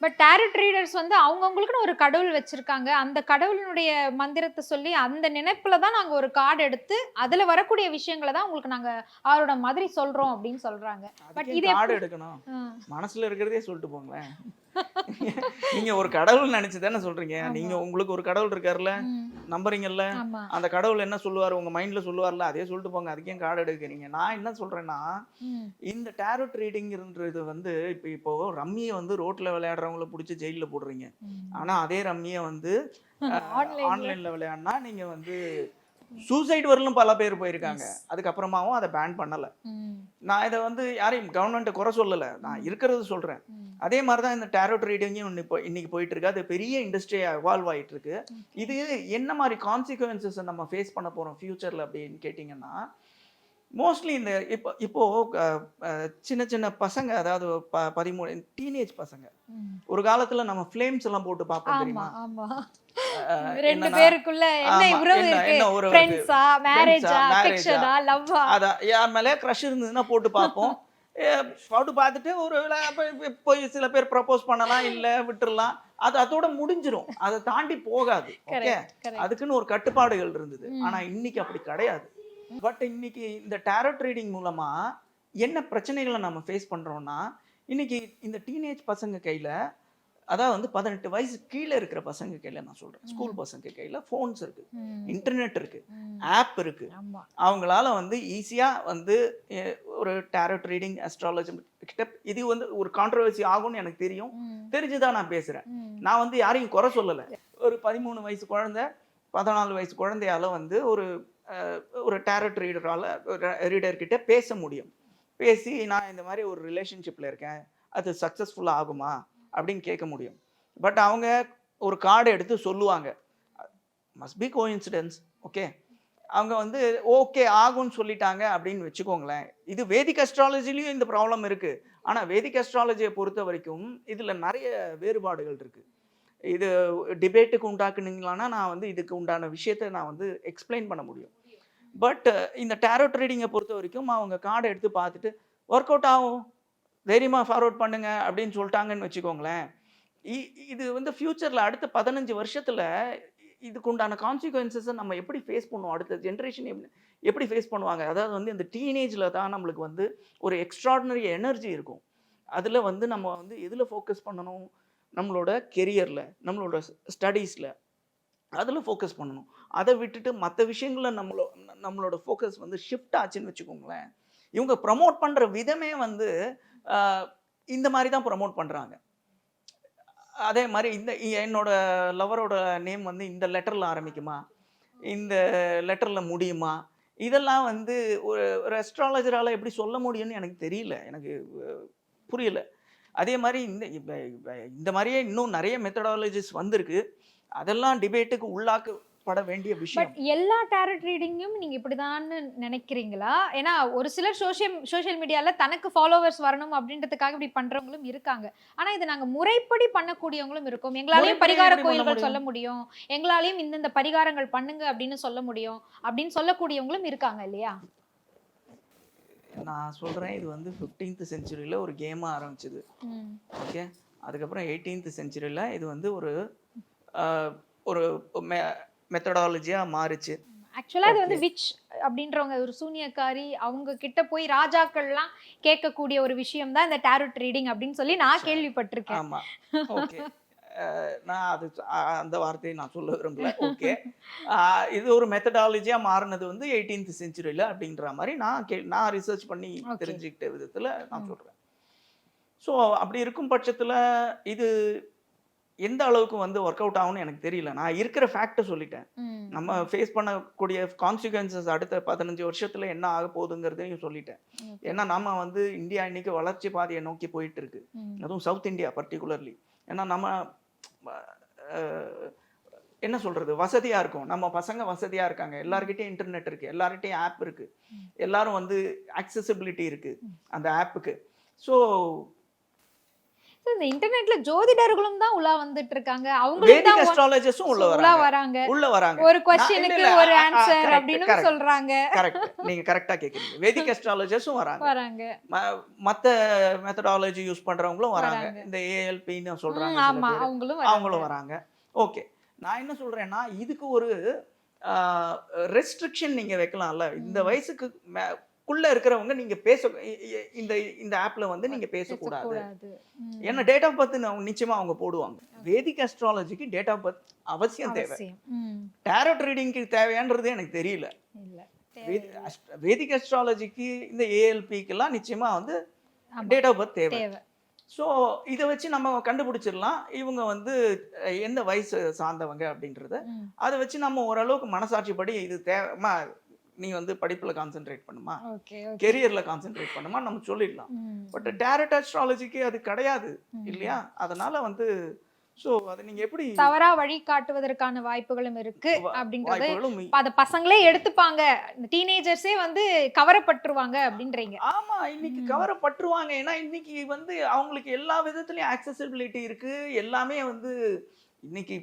[SPEAKER 3] பட் டேரட் ரீடர்ஸ் வந்து அவங்கவுங்களுக்குன்னு ஒரு கடவுள் வச்சிருக்காங்க. அந்த கடவுளினுடைய மந்திரத்தை சொல்லி அந்த நினைப்புல தான் நாங்க ஒரு கார்டு எடுத்து அதுல வரக்கூடிய விஷயங்களை தான் உங்களுக்கு நாங்க அவரோட மாதிரி சொல்றோம் அப்படின்னு சொல்றாங்க. But
[SPEAKER 1] அதுக்கே
[SPEAKER 3] இது
[SPEAKER 1] எடுக்கணும். மனசுல இருக்கிறதே சொல்லிட்டு போங்களேன். நீங்க ஒரு கடவுள் நினைச்சு தானே சொல்றீங்க. நீங்க உங்களுக்கு ஒரு கடவுள் இருக்காருல்ல? நம்புறீங்கல்ல? அந்த கடவுள் என்ன சொல்லுவார்? உங்க மைண்ட்ல சொல்லுவார்ல? அதே சொல்லிட்டு போங்க. அதுக்கே கார்டு எடுக்கிறீங்க? நான் என்ன சொல்றேன்னா இந்த டேரோட் ரீடிங்ன்றது வந்து இப்போ இப்போ ரம்மியை வந்து ரோட்ல விளையாடுறவங்கள பிடிச்சி ஜெயிலில் போடுறீங்க. ஆனா அதே ரம்மியை வந்து. ஆன்லைன்ல விளையாடினா நீங்க வந்து சூசைட் வரலும் பல பேர் போயிருக்காங்க. அதுக்கப்புறமாவும் அதை பேன் பண்ணல. நான் இதை வந்து யாரையும் கவர்மெண்ட்டை குறை சொல்லலை. நான் இருக்கிறது சொல்றேன்.
[SPEAKER 3] ம்.
[SPEAKER 1] அதே மாதிரி தான் இந்த டேரோட் ரீடிங்கும் இப்போ இன்னைக்கு போயிட்டு இருக்கு அது பெரிய இண்டஸ்ட்ரியாக எவால்வ் ஆயிட்டு இருக்கு இது என்ன மாதிரி கான்சிக்வன்சஸை நம்ம ஃபேஸ் பண்ண போறோம் ஃபியூச்சர்ல அப்படின்னு கேட்டிங்கன்னா மோஸ்ட்லி இந்த இப்போ இப்போ அஹ், அஹ், சின்ன சின்ன பசங்க அதாவது ப பதிமூணு டீனேஜ் பசங்க. ஒரு காலத்துல நம்ம ஃப்ளேம்ஸ் எல்லாம் போட்டு பார்ப்போம் தெரியுமா?
[SPEAKER 3] ரெண்டு பேருக்குள்ள என்ன லவ்வா
[SPEAKER 1] அதான் யார் மேலே க்ரஷ் இருந்ததுன்னா போட்டு பார்ப்போம். போட்டு பார்த்துட்டு ஒரு போய் சில பேர் ப்ரப்போஸ் பண்ணலாம் இல்ல விட்டுறலாம். அது அதோட முடிஞ்சிரும். அதை தாண்டி போகாது. ஓகே அதுக்குன்னு ஒரு கட்டுப்பாடுகள் இருந்தது. ஆனா இன்னைக்கு அப்படி கிடையாது. பட் இன்னைக்கு இந்த டேரட் ட்ரேடிங் மூலமா என்ன பிரச்சனைகளை நம்ம ஃபேஸ் பண்றோம்னா இன்னைக்கு இந்த டீனேஜ் பசங்க கையில அதாவது வந்து பதினெட்டு வயசு கீழே இருக்கிற பசங்க கையில நான் சொல்றேன். ஸ்கூல் பசங்க கையில ஃபோன்ஸ் இருக்கு
[SPEAKER 3] ம்,
[SPEAKER 1] இன்டர்நெட் இருக்கு
[SPEAKER 3] ம்.
[SPEAKER 1] ஆப் இருக்கு.
[SPEAKER 3] ஆமா.
[SPEAKER 1] அவங்களால வந்து ஈஸியா வந்து ஒரு டேரட் ரீடிங் அஸ்ட்ராலஜி கிட்ட இது வந்து ஒரு கான்ட்ரவர்சி ஆகும்னு எனக்கு தெரியும்.
[SPEAKER 3] ம்,
[SPEAKER 1] தெரிஞ்சுதான் நான் பேசுறேன்.
[SPEAKER 3] ம்.
[SPEAKER 1] நான் வந்து யாரையும் குறை சொல்லலை. ஒரு பதிமூணு வயசு குழந்தை பதினாலு வயசு குழந்தையால வந்து ஒரு ஒரு டேரட் ரீடரால் ரீடர்கிட்ட பேச முடியும். பேசி நான் இந்த மாதிரி ஒரு ரிலேஷன்ஷிப்பில் இருக்கேன். அது சக்ஸஸ்ஃபுல்லாக ஆகுமா? அப்படின்னு கேட்க முடியும். பட் அவங்க ஒரு கார்டு எடுத்து சொல்லுவாங்க. மஸ்ட் பி கோஇன்சிடென்ஸ் ஓகே அவங்க வந்து ஓகே ஆகும்னு சொல்லிட்டாங்க. அப்படின்னு வச்சுக்கோங்களேன். இது வேதிக் அஸ்ட்ராலஜிலையும் இந்த ப்ராப்ளம் இருக்குது ஆனால் வேதிக் அஸ்ட்ராலஜியை பொறுத்த வரைக்கும் இதில் நிறைய வேறுபாடுகள் இருக்குது இது டிபேட்டுக்கு உண்டாக்குனீங்களான்னா நான் வந்து இதுக்கு உண்டான விஷயத்தை நான் வந்து எக்ஸ்பிளைன் பண்ண முடியும். பட் இந்த டேரோ ட்ரேடிங்கை பொறுத்த வரைக்கும் அவங்க கார்டை எடுத்து பார்த்துட்டு ஒர்க் அவுட் ஆகும். தைரியமாக ஃபார்வர்ட் பண்ணுங்க அப்படின்னு சொல்லிட்டாங்கன்னு வச்சுக்கோங்களேன். இ- இது வந்து ஃப்யூச்சரில் அடுத்த பதினஞ்சு வருஷத்தில் இதுக்கு உண்டான கான்சிக்வன்சஸை நம்ம எப்படி ஃபேஸ் பண்ணுவோம்? அடுத்த ஜென்ரேஷன் எப்படி எப்படி ஃபேஸ் பண்ணுவாங்க? அதாவது வந்து இந்த டீனேஜில் தான் நம்மளுக்கு வந்து ஒரு எக்ஸ்ட்ராடினரி எனர்ஜி இருக்கும். அதில் வந்து நம்ம வந்து எதில் ஃபோக்கஸ் பண்ணணும்? நம்மளோட கெரியரில் நம்மளோட ஸ்டடீஸில் அதில் ஃபோக்கஸ் பண்ணணும். அதை விட்டுட்டு மற்ற விஷயங்களில் நம்மளோ நம்மளோட ஃபோக்கஸ் வந்து ஷிஃப்ட் ஆச்சுன்னு வச்சுக்கோங்களேன் இவங்க ப்ரமோட் பண்ணுற விதமே வந்து இந்த மாதிரி தான் ப்ரமோட் பண்ணுறாங்க அதே மாதிரி இந்த என்னோட லவரோட நேம் வந்து இந்த லெட்டரில் ஆரம்பிக்குமா? இந்த லெட்டரில் முடியுமா? இதெல்லாம் வந்து ஒரு ஒரு அஸ்ட்ராலஜரால் எப்படி சொல்ல முடியும்னு எனக்கு தெரியல. எனக்கு புரியல. அதே மாதிரி இந்த இந்த மாதிரியே இன்னும் நிறைய மெத்தடாலஜிஸ் வந்திருக்கு. அதெல்லாம் டிபேட்டுக்கு உள்ளாக்கப்பட வேண்டிய விஷயம்.
[SPEAKER 3] பட் எல்லா டேரட் ரீடிங்கும் நீங்க இப்படிதான்னு நினைக்கிறீங்களா? ஏன்னா ஒரு சிலர் சோஷியல் சோஷியல் மீடியால தனக்கு ஃபாலோவர்ஸ் வரணும் அப்படின்றதுக்காக இப்படி பண்றவங்களும் இருக்காங்க. ஆனா இது நாங்க முறைப்படி பண்ணக்கூடியவங்களும் இருக்கும். எங்களாலையும் பரிகார கோயில்கள்? சொல்ல முடியும். எங்களாலையும் இந்தந்த பரிகாரங்கள் பண்ணுங்க அப்படின்னு சொல்ல முடியும் அப்படின்னு சொல்லக்கூடியவங்களும் இருக்காங்க இல்லையா?
[SPEAKER 1] நான் சொல்கிறேன் இது வந்து ஃபிஃப்டீன்த் செஞ்சுரியில் ஒரு கேமாக ஆரம்பிச்சது. ஓகே அதுக்கப்புறம் எயிட்டீன்த் செஞ்சுரியில் இது வந்து ஒரு ஒரு மெ மெத்தடாலஜியாக மாறுச்சு.
[SPEAKER 3] ஆக்சுவலா இது வந்து விச் அப்படின்றவங்க ஒரு சூனியக்காரி அவங்க கிட்ட போய் ராஜாக்கள்லாம் கேட்கக்கூடிய ஒரு விஷயம் தான் இந்த டேரோட் ரீடிங் அப்படின்னு சொல்லி நான் கேள்விப்பட்டிருக்கேன்.
[SPEAKER 1] ஆமாம் ஓகே நான் அது அந்த வார்த்தையை நான் சொல்ல விரும்பல. ஓகே இது ஒரு மெத்தடாலஜியாக மாறினது வந்து எயிட்டீன்த் செஞ்சுரியில் அப்படின்ற மாதிரி நான் கே நான் ரிசர்ச் பண்ணி. தெரிஞ்சுக்கிட்ட விதத்தில் நான். சொல்கிறேன் ஸோ அப்படி இருக்கும் பட்சத்தில் இது எந்த அளவுக்கு வந்து ஒர்க் அவுட் ஆகும்னு எனக்கு தெரியல. நான் இருக்கிற ஃபேக்ட்டை சொல்லிட்டேன். நம்ம ஃபேஸ் பண்ணக்கூடிய கான்சிக்வன்சஸ் அடுத்த பதினஞ்சு வருஷத்துல என்ன ஆக போகுதுங்கிறதையும் சொல்லிட்டேன். ஏன்னா நம்ம வந்து இந்தியா இன்னைக்கு வளர்ச்சி பாதையை நோக்கி போயிட்டு இருக்கு. அதுவும் சவுத் இந்தியா பர்டிகுலர்லி ஏன்னா நம்ம என்ன சொல்றது? வசதியா இருக்கும். நம்ம பசங்க வசதியா இருக்காங்க. எல்லார்கிட்டயும் இன்டர்நெட் இருக்கு. எல்லார்கிட்டயும் ஆப் இருக்கு. எல்லாரும் வந்து அக்சசிபிலிட்டி இருக்கு அந்த ஆப்புக்கு ஸோ
[SPEAKER 3] இந்த இன்டர்நெட்ல ஜோதிடர்களும் தான் உலா வந்துட்டு இருக்காங்க அவங்களும் தான்
[SPEAKER 1] அஸ்ட்ராலஜர்ஸும் உள்ள
[SPEAKER 3] உலா
[SPEAKER 1] வராங்க. உள்ள வராங்க.
[SPEAKER 3] ஒரு
[SPEAKER 1] இல்ல,
[SPEAKER 3] ஒரு ஆன்சர் அப்படின்னு. சொல்றாங்க.
[SPEAKER 1] கரெக்ட் நீங்க கரெக்டா கேக்குறீங்க. வேதிக் அஸ்ட்ராலஜர்ஸும் வராங்க.
[SPEAKER 3] வராங்க.
[SPEAKER 1] மத்த மெத்தடாலஜி யூஸ் பண்றவங்களும் வராங்க. இந்த ஏஎல்பின்னு
[SPEAKER 3] ம்,
[SPEAKER 1] சொல்றாங்க சில
[SPEAKER 3] ஆமா. அவங்களும்
[SPEAKER 1] அவங்களும்
[SPEAKER 3] வராங்க.
[SPEAKER 1] ஓகே நான் என்ன சொல்றேன்னா இதுக்கு ஒரு ரெஸ்ட்ரிக்ஷன் நீங்க வைக்கலாம்ல. இந்த. வயசுக்கு குள்ள இருக்கிறவங்க நீங்க பேச இந்த இந்த ஆப்ல வந்து நீங்க பேசக்கூடாது. ஏன்னா டேட் ஆஃப் பர்த் நிச்சயமா அவங்க போடுவாங்க. வேதிக் அஸ்ட்ராலஜிக்கு டேட் ஆஃப் பர்த் அவசியம் தேவை. டேரட் ரீடிங்க்கு தேவையான்றது எனக்கு தெரியல. வேதிக் அஸ்ட்ராலஜிக்கு இந்த ஏஎல்பிக்கெல்லாம் நிச்சயமா வந்து. டேட் ஆஃப் பர்த் தேவை.
[SPEAKER 3] தேவை.
[SPEAKER 1] ஸோ இதை வச்சு நம்ம கண்டுபிடிச்சிடலாம். இவங்க வந்து எந்த வயசு சார்ந்தவங்க அப்படின்றத. அதை வச்சு நம்ம ஓரளவுக்கு மனசாட்சிப்படி இது தேவைமா நீ வந்து படிப்பில் கான்சென்ட்ரேட் பண்ணுமா? கெரியரில் கான்சென்ட்ரேட் பண்ணுமா? நம்ம சொல்லிடலாம். பட் டேரட் அஸ்ட்ராலஜிக்கு அது கிடையாது. இல்லையா? அதனால வந்து ஸோ அதை நீங்கள் எப்படி
[SPEAKER 3] தவறா வழி காட்டுவதற்கான வாய்ப்புகளும் இருக்கு அப்படின்றது அத பசங்களே எடுத்துப்பாங்க. டீனேஜர்ஸே வந்து கவரப்பட்டுருவாங்க அப்படின்றீங்க.
[SPEAKER 1] ஆமா இன்னைக்கு. கவரப்பட்டுருவாங்க. ஏன்னா இன்னைக்கு வந்து அவங்களுக்கு எல்லா விதத்துலயும் ஆக்சசிபிலிட்டி இருக்கு. எல்லாமே வந்து இன்னைக்கு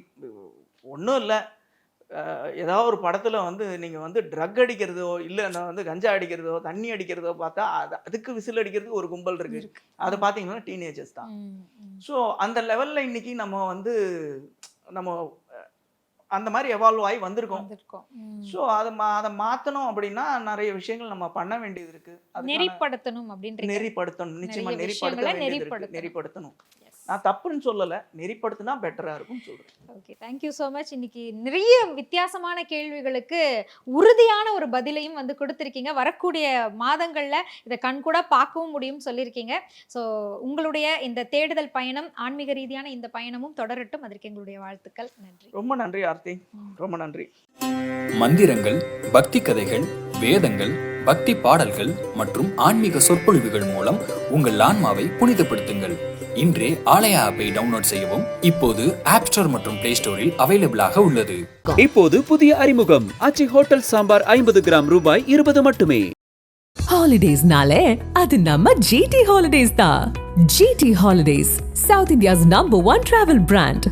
[SPEAKER 1] ஒன்றும் இல்லை. ஏதாவது ஒரு படத்துல வந்து நீங்க வந்து ட்ரக் அடிக்கிறதோ இல்லைன்னா வந்து கஞ்சா அடிக்கிறதோ தண்ணி அடிக்கிறதோ பார்த்தா அது அதுக்கு விசில் அடிக்கிறதுக்கு ஒரு கும்பல் இருக்கு. அதை பார்த்தீங்கன்னா டீனேஜர்ஸ் தான். ஸோ அந்த லெவல்ல இன்னைக்கு நம்ம வந்து நம்ம அந்த மாதிரி எவால்வ் ஆகி வந்திருக்கோம். ஸோ அதை மா அதை மாற்றணும் அப்படின்னா நிறைய விஷயங்கள் நம்ம பண்ண வேண்டியது இருக்கு.
[SPEAKER 3] நெறிப்படுத்தணும் அப்படின்றீங்க.
[SPEAKER 1] நெறிப்படுத்தணும். நிச்சயமா நெறிப்படுத்த.
[SPEAKER 3] நெறிப்படுத்தணும்.
[SPEAKER 1] நான் தப்புன்னு சொல்லல நெறிப்படுத்தினா பெட்டரா இருக்கும் சொல்றேன்.
[SPEAKER 3] ஓகே தேங்க்யூ ஸோ மச் இன்னைக்கு நிறைய வித்தியாசமான கேள்விகளுக்கு உறுதியான ஒரு பதிலையும் வந்து கொடுத்துருக்கீங்க. வரக்கூடிய மாதங்கள்ல இதை கண்கூட பார்க்கவும் முடியும் சொல்லியிருக்கீங்க. ஸோ உங்களுடைய இந்த தேடுதல் பயணம் ஆன்மீக ரீதியான இந்த பயணமும் தொடரட்டும். அதற்கு எங்களுடைய வாழ்த்துக்கள். நன்றி.
[SPEAKER 1] ரொம்ப நன்றி ஆர்த்தி. ரொம்ப நன்றி.
[SPEAKER 2] மந்திரங்கள் பக்தி கதைகள் வேதங்கள் பக்தி பாடல்கள் மற்றும் ஆன்மீக சொற்பொழிவுகள் மூலம் உங்கள் ஆன்மாவை புனிதப்படுத்துங்கள். இன்றே ஆலயா ஆப்பை டவுன்லோட் செய்யவும் இப்போது ஆப் ஸ்டோர் மற்றும் பிளே ஸ்டோரில் அவைலபிளாக உள்ளது.
[SPEAKER 4] இப்போது புதிய அறிமுகம். ஆச்சி ஹோட்டல் சாம்பார் ஐம்பது கிராம் ரூபாய் இருபது மட்டுமே.
[SPEAKER 5] ஹாலிடேஸ்னாலே அது நம்ம ஜிடி ஹாலிடேஸ் தான். GT holidays south India's number one travel brand